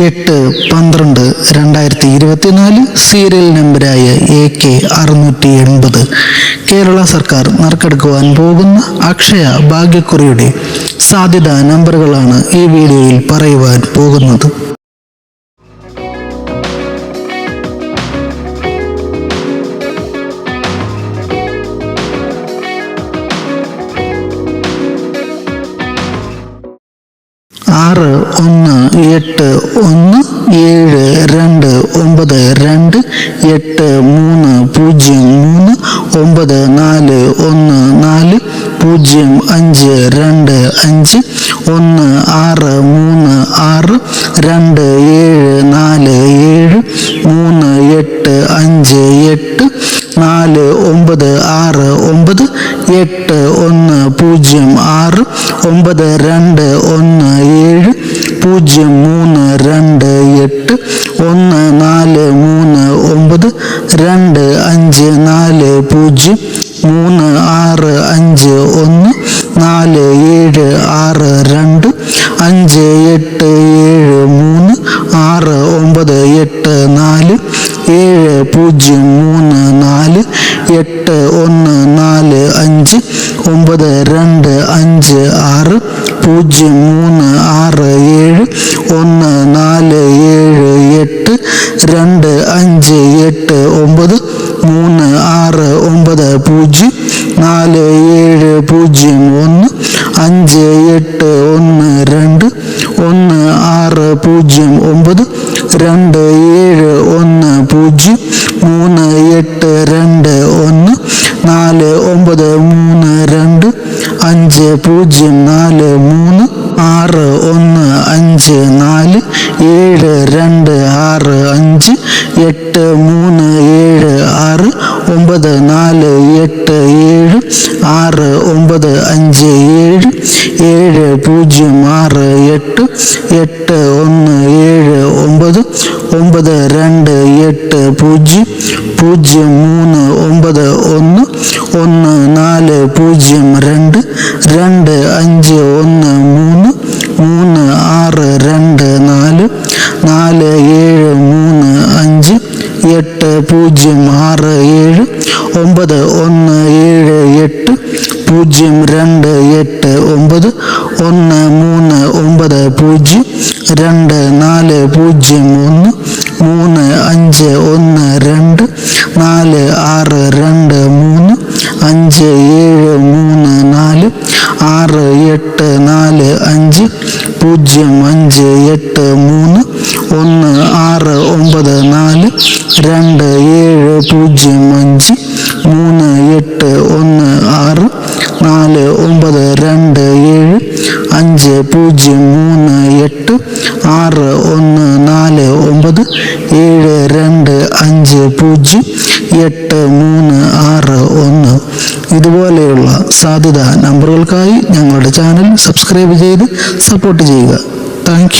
എട്ട് പന്ത്രണ്ട് രണ്ടായിരത്തി ഇരുപത്തിനാല് സീരിയൽ നമ്പരായ എ കെ അറുന്നൂറ്റി എൺപത്. കേരള സർക്കാർ നറുക്കെടുക്കുവാൻ പോകുന്ന അക്ഷയ ഭാഗ്യക്കുറിയുടെ സാധ്യതാ നമ്പറുകളാണ് ഈ വീഡിയോയിൽ പറയുവാൻ പോകുന്നത്. ഒന്ന് എട്ട് ഒന്ന് ഏഴ് രണ്ട് ഒമ്പത് രണ്ട് എട്ട് മൂന്ന് പൂജ്യം മൂന്ന് ഒമ്പത് നാല് ഒന്ന് നാല് പൂജ്യം അഞ്ച് രണ്ട് അഞ്ച് ഒന്ന് ആറ് മൂന്ന് ആറ് രണ്ട് ഏഴ് നാല് ഏഴ് മൂന്ന് എട്ട് അഞ്ച് എട്ട് നാല് ഒമ്പത് ആറ് ഒമ്പത് എട്ട് ഒന്ന് പൂജ്യം ആറ് ഒമ്പത് രണ്ട് ഒന്ന് ഏഴ് പൂജ്യം മൂന്ന് രണ്ട് എട്ട് ഒന്ന് നാല് മൂന്ന് ഒമ്പത് രണ്ട് അഞ്ച് നാല് പൂജ്യം മൂന്ന് ആറ് അഞ്ച് ഒന്ന് നാല് ഏഴ് ആറ് രണ്ട് അഞ്ച് എട്ട് ഏഴ് മൂന്ന് ആറ് ഒമ്പത് എട്ട് നാല് ഏഴ് പൂജ്യം മൂന്ന് നാല് എട്ട് ഒന്ന് നാല് അഞ്ച് ഒമ്പത് രണ്ട് അഞ്ച് ആറ് പൂജ്യം മൂന്ന് ആറ് ഏഴ് ഒന്ന് നാല് ഏഴ് എട്ട് രണ്ട് അഞ്ച് എട്ട് ഒമ്പത് മൂന്ന് ആറ് ഒമ്പത് പൂജ്യം നാല് ഏഴ് പൂജ്യം ഒന്ന് അഞ്ച് എട്ട് ഒന്ന് രണ്ട് ഒന്ന് ആറ് പൂജ്യം ഒമ്പത് രണ്ട് ഏഴ് ഒന്ന് പൂജ്യം മൂന്ന് എട്ട് രണ്ട് ഒന്ന് നാല് ഒമ്പത് മൂന്ന് രണ്ട് അഞ്ച് പൂജ്യം നാല് മൂന്ന് ആറ് ഒന്ന് അഞ്ച് നാല് ഏഴ് രണ്ട് ആറ് അഞ്ച് എട്ട് മൂന്ന് ഒമ്പത് നാല് എട്ട് ഏഴ് ആറ് ഒമ്പത് അഞ്ച് ഏഴ് ഏഴ് പൂജ്യം ആറ് എട്ട് എട്ട് ഒന്ന് ഏഴ് ഒമ്പത് ഒമ്പത് രണ്ട് എട്ട് പൂജ്യം പൂജ്യം മൂന്ന് ഒമ്പത് ഒന്ന് ഒന്ന് നാല് പൂജ്യം രണ്ട് രണ്ട് അഞ്ച് ഒന്ന് മൂന്ന് മൂന്ന് ആറ് രണ്ട് നാല് നാല് ഏഴ് മൂന്ന് എട്ട് പൂജ്യം ആറ് ഏഴ് ഒമ്പത് ഒന്ന് ഏഴ് എട്ട് പൂജ്യം രണ്ട് എട്ട് ഒമ്പത് ഒന്ന് മൂന്ന് ഒമ്പത് പൂജ്യം രണ്ട് നാല് പൂജ്യം ഒന്ന് മൂന്ന് അഞ്ച് ഒന്ന് രണ്ട് നാല് ആറ് രണ്ട് മൂന്ന് അഞ്ച് ഏഴ് മൂന്ന് നാല് ആറ് എട്ട് നാല് അഞ്ച് പൂജ്യം അഞ്ച് എട്ട് മൂന്ന് ഒന്ന് ആറ് ഒമ്പത് നാല് രണ്ട് ഏഴ് പൂജ്യം അഞ്ച് മൂന്ന് എട്ട് ഒന്ന് ആറ് നാല് ഒമ്പത് രണ്ട് ഏഴ് അഞ്ച് പൂജ്യം മൂന്ന് എട്ട് ആറ് ഒന്ന് നാല് ഒമ്പത് ഏഴ് രണ്ട് അഞ്ച് പൂജ്യം എട്ട് മൂന്ന് ആറ് ഒന്ന്. ഇതുപോലെയുള്ള സാധ്യത നമ്പറുകൾക്കായി ഞങ്ങളുടെ ചാനൽ സബ്സ്ക്രൈബ് ചെയ്ത് സപ്പോർട്ട് ചെയ്യുക. താങ്ക്